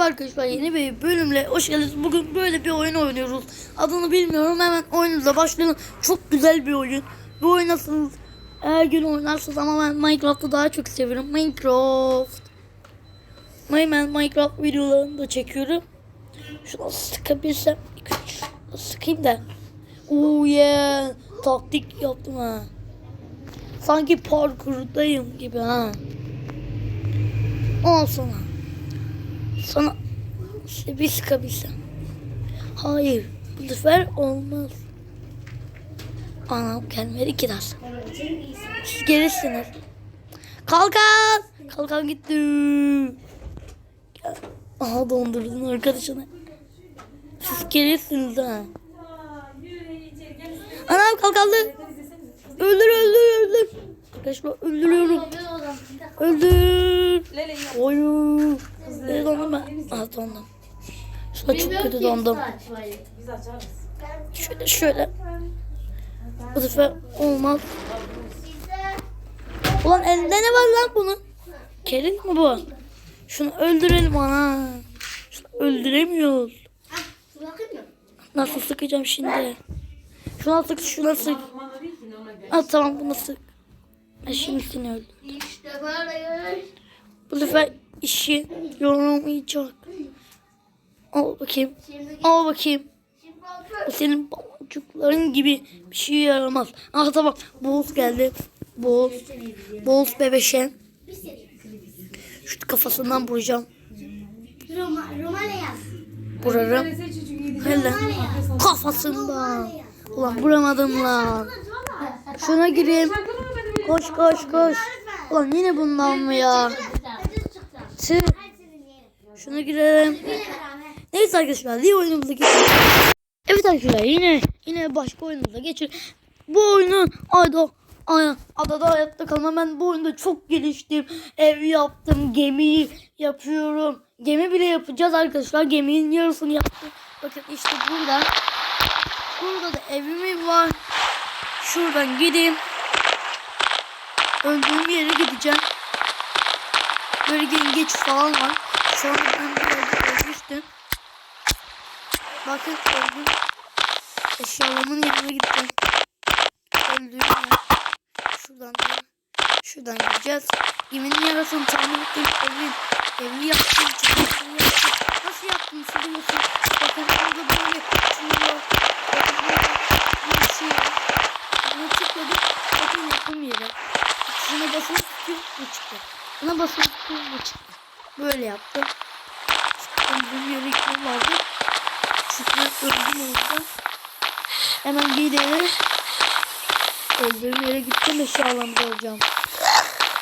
Merhaba arkadaşlar yeni bir bölümle hoş geldiniz. Bugün böyle bir oyun oynuyoruz. Adını bilmiyorum hemen oyunumuza başlayalım. Çok güzel bir oyun. Bu nasıl her gün oynarsınız ama ben Minecraft'ı daha çok seviyorum. Minecraft. Ben Minecraft videolarını da çekiyorum. Şunu sıkabilsem. Sıkayım da. Oh yeah. Taktik yaptım ha. Sanki parkurdayım gibi ha. Al sana. Sana bir sıkabilsem. Hayır. Bu sefer olmaz. Anam gelmedi ki daha. Siz gelirsiniz. Kalkan. Kalkan gitti. Aha dondurdun arkadaşını. Siz gelirsiniz ha. Anam kalkandı. Öldür öldür öldür. Arkadaşlar öldürüyorum. Öldür. Oyu. Ne Ah dondum. Şuna çok kötü dondum. Şöyle şöyle. Bu sefer olmaz. Ulan elinde ne var lan bunun? Kerin mi bu? Şunu öldürelim ana. Şunu öldüremiyoruz. Nasıl sıkacağım şimdi? Şuna sık, şuna sık. Ah tamam bunu sık. Ben şimdi seni böyle. Bu sefer işi yoramayacak. Al bakayım. Al bakayım. Bu senin baloncukların gibi bir şey yaramaz. Ah tamam. Boğuz geldi. Boğuz. Boğuz bebeşen. Şu kafasından vuracağım. Roma, Romanya yaz. Vurarım. Hele. Kafasından. Ulan vuramadım lan. Şuna gireyim. Koş koş koş. Ulan yine bundan mı ya? Tüh. Şuna girelim. Neyse arkadaşlar diğer oyunumuza geçelim. Evet arkadaşlar yine yine başka oyunumuza geçelim. Bu oyunun ada. Adada hayatta kalma. Ben bu oyunda çok geliştim. Ev yaptım. Gemi yapıyorum. Gemi bile yapacağız arkadaşlar. Geminin yarısını yaptım. Bakın işte burada. Burada da evim var. Şuradan gideyim. Öldüğüm yere gideceğim. Böyle yengeç falan var. An ben biraz ölmüştüm. Bakın öldüm. Eşyalarımın yanına gittim. Öldüğüm yer. Şuradan da şuradan gideceğiz. Geminin yarasını tahmin ettim. Evin. Evi yaptım. Çatısını yaptım. Nasıl yaptım? Siliyorsun. Bakın burada böyle şurada. Bakın burada bir şey var. Buna tıkladım. Bakın yapım yeri. Buna basılı tutuyor. Bu çıktı. Buna basılı tutuyor. Bu çıktı. Böyle yaptım. Öldüğüm yere gitmem vardı. Çünkü öldüm orada. Hemen gidelim. Öldüğüm yere gittim eşyalarımı alacağım.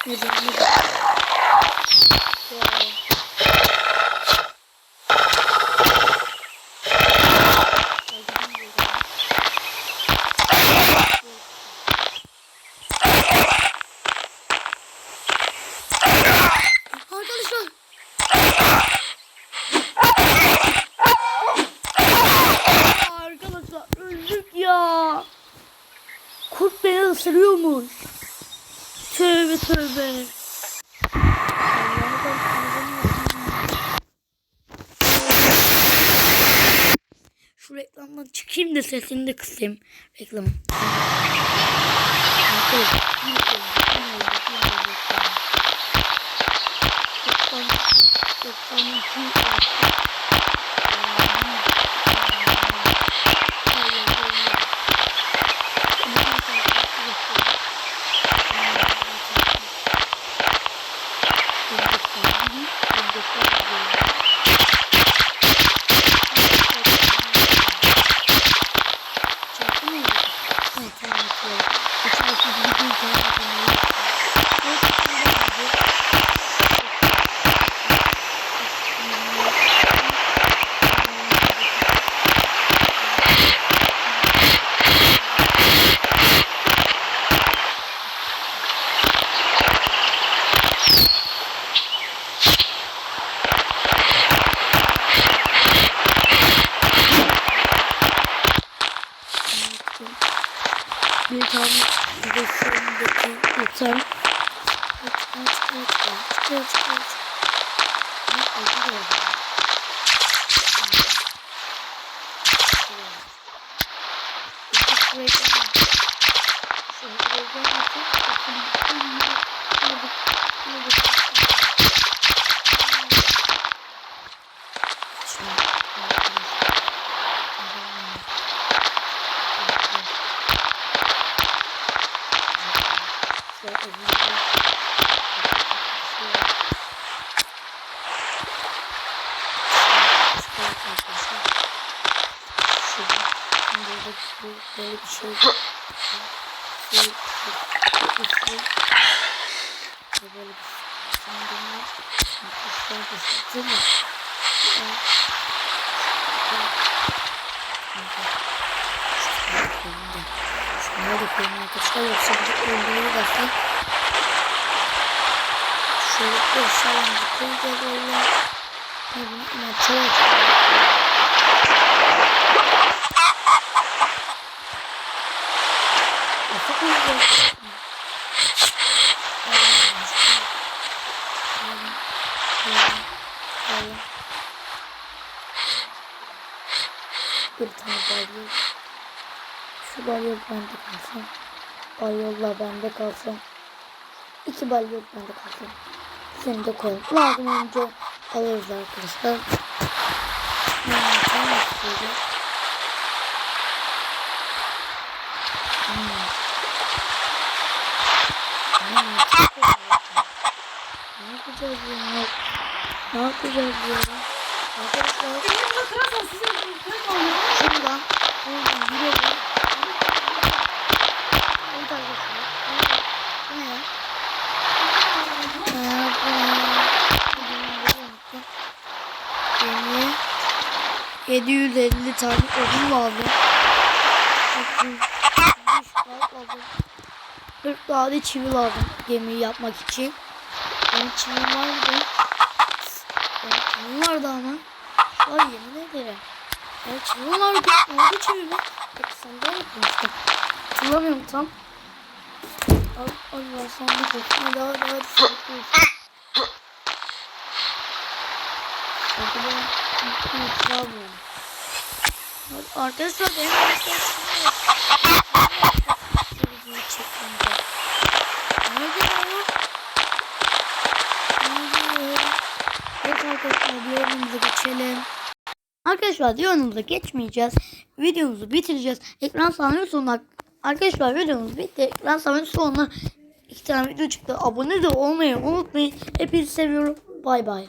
Yürüdüm yürüdüm. Arkadaşlar. Arkadaşlar öldük ya. Isırıyormuş. Tövbe tövbe. Şu reklamdan çıkayım da sesini de kısayım. Reklamı. Bir 谢谢。Böyle bir şey. Şey, şey, şey. Böyle bir sandalye. Kuşlar da değil mi? Şunları da koyayım arkadaşlar yoksa bir öldürür bakayım. Şöyle koşalım koyacağız öyle. Ne bu? Ne çok Nasıl koyacağız? Bir tane balyoz. Şu balyoz bende kalsın. Balyozla bende kalsın. İki balyoz bende kalsın. Seni de koyalım. Lazım olunca alırız arkadaşlar. Hmm, tamam istiyoruz. Hmm. Hmm, çok güzel. Ne yapacağız ya? Ne yapacağız ya? Arkadaşlar Elimle kırarsan size kırık olmuyor. şuradan oradan. Bu ne ya? Ee, bu ne? Yeni 750 tane odun lazım. 40 tane çivi lazım gemiyi yapmak için. Benim çivim vardı. Benim çivim vardı ama. Ay yemin ederim. Benim çivim vardı. Oldu çivime? Peki sen de yapmıştın. Hatırlamıyorum tam. Al, Allah hadi sandık olsun. Hadi ben mutlu yapıyorum. Hadi Arkadaşlar benim arkadaşlarım Şöyle çekmeyeceğim. Arkadaşlar diğerimize geçelim. Arkadaşlar diğerimize geçmeyeceğiz. Videomuzu bitireceğiz. Ekran sahnenin sonuna Arkadaşlar videomuz bitti. Ekran sahnenin sonuna iki tane video çıktı. Abone de olmayı unutmayın. Hepinizi seviyorum. Bay bay.